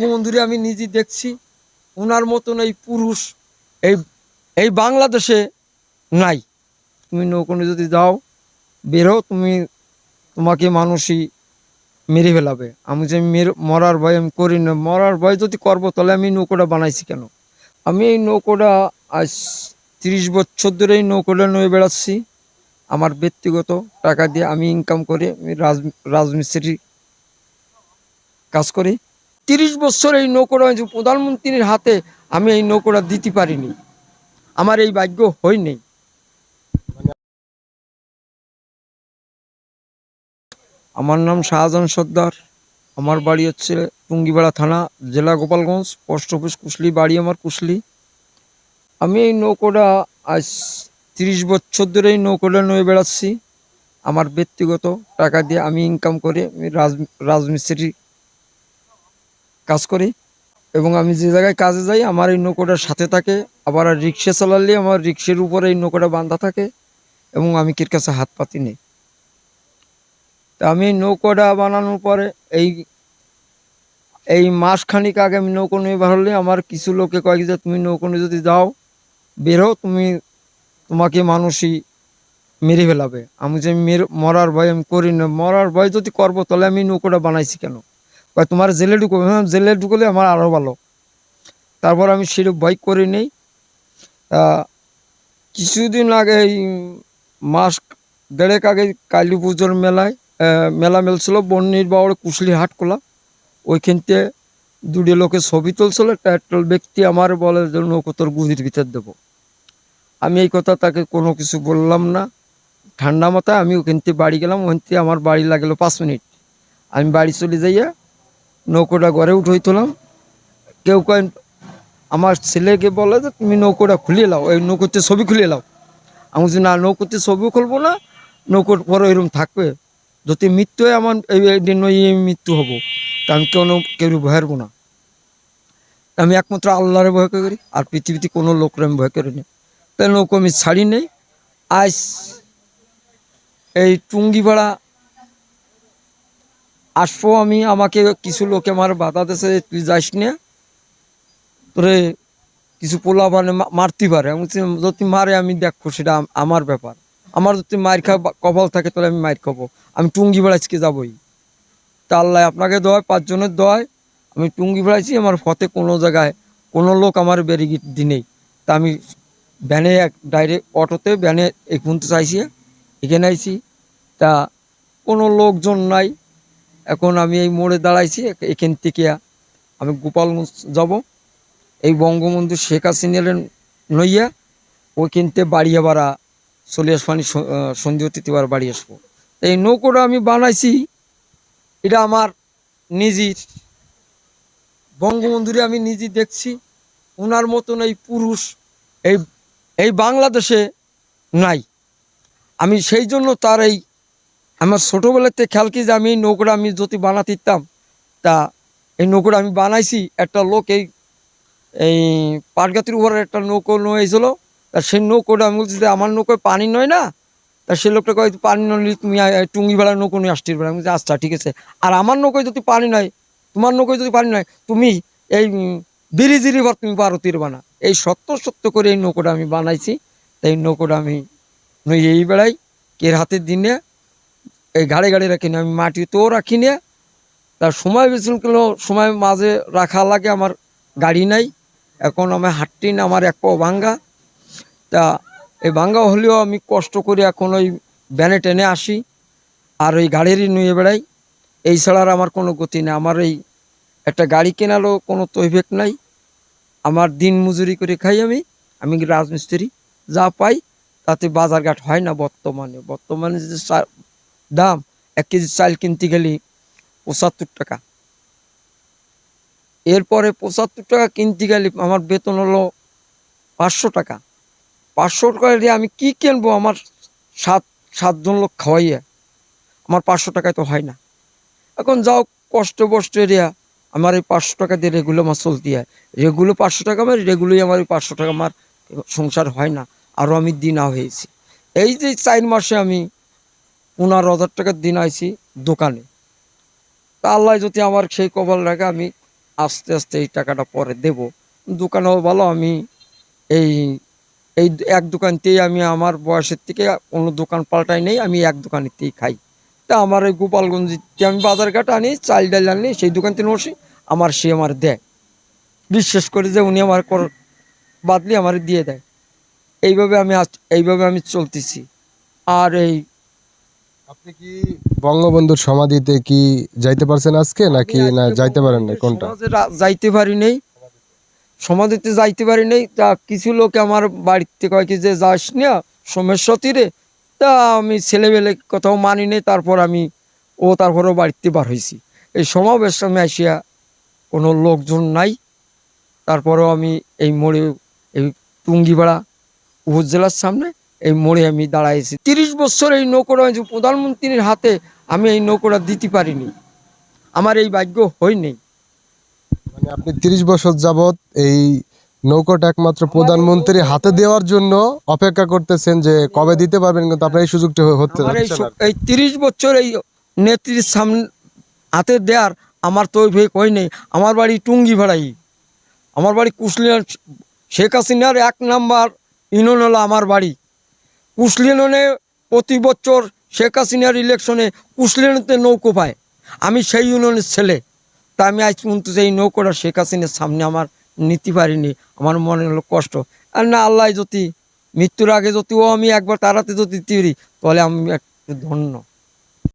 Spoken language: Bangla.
বঙ্গবন্ধুরে আমি নিজে দেখছি ওনার মতন এই পুরুষ এই এই বাংলাদেশে নাই। তুমি নৌকনে যদি যাও, বেরো, তুমি তোমাকে মানুষই মেরে ফেলাবে। আমি যে মেরে, মরার ভয় আমি করি না। মরার ভয় যদি করব, তাহলে আমি নৌকোটা বানাইছি কেন? আমি এই নৌকোটা আজ তিরিশ বছর ধরে এই নৌকোটা নয়ে বেড়াচ্ছি। আমার ব্যক্তিগত টাকা দিয়ে আমি ইনকাম করে আমি রাজ রাজমিস্ত্রি কাজ করি। তিরিশ বছর এই নৌকোটা প্রধানমন্ত্রীর হাতে আমি এই নৌকোটা দিতে পারিনি। আমার এই ভাগ্য হয়নি আমার নাম শাহজাহান সর্দার। আমার বাড়ি হচ্ছে টুঙ্গিপাড়া থানা, জেলা গোপালগঞ্জ, পোস্ট অফিস কুশলি, বাড়ি আমার কুশলি। আমি এই নৌকোটা আজ তিরিশ বছর ধরে এই নৌকোটা নয়ে বেড়াচ্ছি। আমার ব্যক্তিগত টাকা দিয়ে আমি ইনকাম করে রাজ রাজমিস্ত্রি কাজ করি এবং আমি যে জায়গায় কাজে যাই, আমার এই নৌকোটার সাথে থাকে। আবার রিক্সা চালালে আমার রিক্সের উপরে এই নৌকোটা বাঁধা থাকে এবং আমি কির কাছে হাত পাতি নেই। তা আমি নৌকোটা বানানোর পরে এই এই মাসখানিক আগে আমি নৌকো নিয়ে বেরোলে আমার কিছু লোকে কয়েক যে, তুমি নৌকো নিয়ে যদি যাও, বেরো তুমি, তোমাকে মানুষই মেরে ফেলাবে। আমি যে মেরে, মরার ভয় আমি করি না। মরার ভয় যদি করব, তাহলে আমি নৌকোটা বানাইছি কেন? কয়, তোমার জেলে ঢুকো। জেলে ঢুকলে আমার আরও ভালো। তারপর আমি সেরকম ভয় করে নেই। কিছুদিন আগে এই মাস দেড়েক আগে কালী পুজোর মেলায় মেলা মেলছিল বন্যির বাউড়ে কুশলি হাট খোলা। ওইখানতে দুটি লোকে ছবি তুলছিল একটা ব্যক্তি আমার বলে যে, নৌকো তোর গুদির ভিতর দেবো। আমি এই কথা তাকে কোনো কিছু বললাম না। ঠান্ডা মাথায় আমি ওখান থেকে বাড়ি গেলাম, ওখান থেকে আমার বাড়ি লাগল পাঁচ মিনিট। আমি বাড়ি চলে যাইয়া নৌকোটা ঘরে উঠে তোলাম কেউ কয়, আমার ছেলেকে বলে যে তুমি নৌকোটা খুলে লাও, এই নৌকোতে ছবি খুলে লাও। আমি বলছি, না, নৌকোতে ছবিও খুলবো না, নৌকোর পরে এরকম থাকবে। যদি মৃত্যু হয়, আমার এই মৃত্যু হব। তা আমি কোনো কেউ ভয় করব না। আমি একমাত্র আল্লাহরে ভয় করি, আর পৃথিবীতে কোনো লোকরে আমি ভয় করি না। তাই নৌকো আমি ছাড়ি নেই। আজ এই টুঙ্গিপাড়া আসব আমি, আমাকে কিছু লোকে আমার বাধা দিয়েছে, তুই যাস না। তোরে কিছু পোলা মানে মারতে পারে। আমি যদি মারে, আমি দেখব সেটা আমার ব্যাপার। আমার যদি মার খা কপাল থাকে, তাহলে আমি মার খাব। আমি টুঙ্গি বেড়াইছি যাবই? তা আল্লাহ আপনাকে দোয়ায়, পাঁচজনের দোয়ায়, আমি টুঙ্গি বেড়াইছি, আমার ফতে কোনো জায়গায় কোনো লোক আমার ব্যারিগেট দিনেই। তা আমি ভ্যানে এক ডাইরেক্ট অটোতে ভ্যানে এই পর্যন্ত চাইছি, এখানে আইছি। তা কোনো লোকজন নাই এখন আমি এই মোড়ে দাঁড়াইছি, এখান থেকে আমি গোপালগঞ্জ যাব। এই বঙ্গবন্ধু শেখ হাসিনার নইয়া ওইখান থেকে বাড়ি আবার চলে আসবানি সন্ধি অতিথিবার বাড়ি আসব। এই নৌকোটা আমি বানাইছি, এটা আমার নিজের। বঙ্গবন্ধুরে আমি নিজে দেখছি ওনার মতন এই পুরুষ এই এই বাংলাদেশে নাই। আমি সেই জন্য তার এই আমার ছোটোবেলাতে খেয়াল কি যে আমি নৌকোটা আমি যদি বানাতে দিতাম তা এই নৌকোটা আমি বানাইছি, একটা লোক এই এই পাটগাতির উপরে একটা নৌকো নয়েছিল তা সেই নৌকোটা আমি বলছি যে আমার নৌকোয় পানি নয় না, তা সেই লোকটা কয় পানি নইলে তুমি টুঙ্গি বেড়া নৌকো নিয়ে আসতে পারবে। আমি আচ্ছা ঠিক আছে। আর আমার নৌকোয় যদি পানি নয় তোমার নৌকোয় যদি পানি নয় তুমি এই বিরিজিরি ভর তুমি পারো তীর বানা এই সত্য সত্য করে এই নৌকোটা আমি বানাইছি তাই নৌকোটা আমি নই এই বেড়াই কের হাতের দিনে এই গাড়ি গাড়ি রাখি না আমি মাটিতেও রাখি না তার সময় বেশি কোনো সময় মাঝে রাখা লাগে, আমার গাড়ি নাই, এখন আমি হাঁটটি না, আমার এক পাও ভাঙ্গা। তা এই ভাঙ্গা হলেও আমি কষ্ট করে এখন ওই ভ্যানে টেনে আসি, আর ওই গাড়িরই নিয়ে বেড়াই। এই ছাড়া আর আমার কোনো গতি নেই, আমার এই একটা গাড়ি কেনারও কোনো তৈবেক নাই। আমার দিন মজুরি করে খাই আমি আমি রাজমিস্ত্রি, যা পাই, তাতে বাজারঘাট হয় না বর্তমানে। বর্তমানে যে দাম এক কেজি চাল কিনতে গেলে পঁচাত্তর টাকা। এরপরে পঁচাত্তর টাকা কিনতে গেলে আমার বেতন হলো পাঁচশো টাকা। পাঁচশো টাকা দিয়ে আমি কি কিনবো? আমার সাত, সাতজন লোক খাওয়াইয়া। আমার পাঁচশো টাকায় তো হয় না। এখন যাও, কষ্ট বষ্ট এরিয়া, আমার এই পাঁচশো টাকা দিয়ে রেগুলো আমার চলতে হয়। রেগুলো পাঁচশো টাকা আমার রেগুলোই আমার ওই পাঁচশো টাকা আমার সংসার হয় না। আরও আমি দিনা হয়েছি। এই যে চার মাসে আমি পনেরো হাজার টাকার দিন আইছি দোকানে। তা আল্লাহ যদি আমার সেই কপাল রাখে আমি আস্তে আস্তে এই টাকাটা পরে দেব। দোকানও ভালো, আমি এই এই এক দোকানতেই আমি আমার বয়সের থেকে অন্য দোকান পাল্টাই নেই, আমি এক দোকানেতেই খাই। তা আমার এই গোপালগঞ্জতে আমি বাজারঘাট আনি, চাল ডাল আনি, সেই দোকান থেকে বসি আমার সে আমার দেয়। বিশ্বাস করে যে উনি আমার কর, বাদলি আমার দিয়ে দেয়। এইভাবে আমি এইভাবে আমি চলতেছি। আর এই আপনি কি বঙ্গবন্ধুর সমাধিতে কি যাইতে পারছেন আজকে নাকি আমি না যাইতে পারেন না কোনটা? যাইতে পারি নেই। সমাধিতে যাইতে পারি নেই। তা কিছু লোক আমার বাড়িতে কয় কি যে যাস না তীরে তা আমি ছেলেবেলে কোথাও মানি নেই তারপর আমি ও তারপরও বাড়িতে বার হয়েছি এই সমাবেশ আমি আসিয়া কোনো লোকজন নাই। তারপরেও আমি এই মোড়ে এই টুঙ্গিপাড়া উপজেলার সামনে এই মোড়ে আমি দাঁড়াইছি। তিরিশ বছর এই নৌকোটা প্রধানমন্ত্রীর হাতে আমি এই নৌকোটা দিতে পারিনি। আমার এই ভাগ্য হয়নি মানে আপনি তিরিশ বছর যাবত এই নৌকোটা একমাত্র প্রধানমন্ত্রীর হাতে দেওয়ার জন্য অপেক্ষা করতেছেন যে কবে দিতে পারবেন কিন্তু আপনার এই সুযোগটা হচ্ছে এই তিরিশ বছর এই নেত্রীর সামনে হাতে দেওয়ার আমার তো ওই হয় নেই। আমার বাড়ি টুঙ্গি ভাড়াই আমার বাড়ি কুশলিয়ান শেখ হাসিনার এক নাম্বার ইউনিয়ন হলো আমার বাড়ি। কুশলিয়নে প্রতি বছর শেখ হাসিনার ইলেকশনে কুশলিনতে নৌকো পায়। আমি সেই ইউনিয়নের ছেলে। তা আমি আজ পর্যন্ত এই নৌকোটা শেখ হাসিনের সামনে আমার নিতে পারিনি, আমার মনে হলো কষ্ট। আর না, আল্লাহ যদি মৃত্যুর আগে যদি ও আমি একবার তারাতে যদি তিরি তাহলে আমি ধন্য।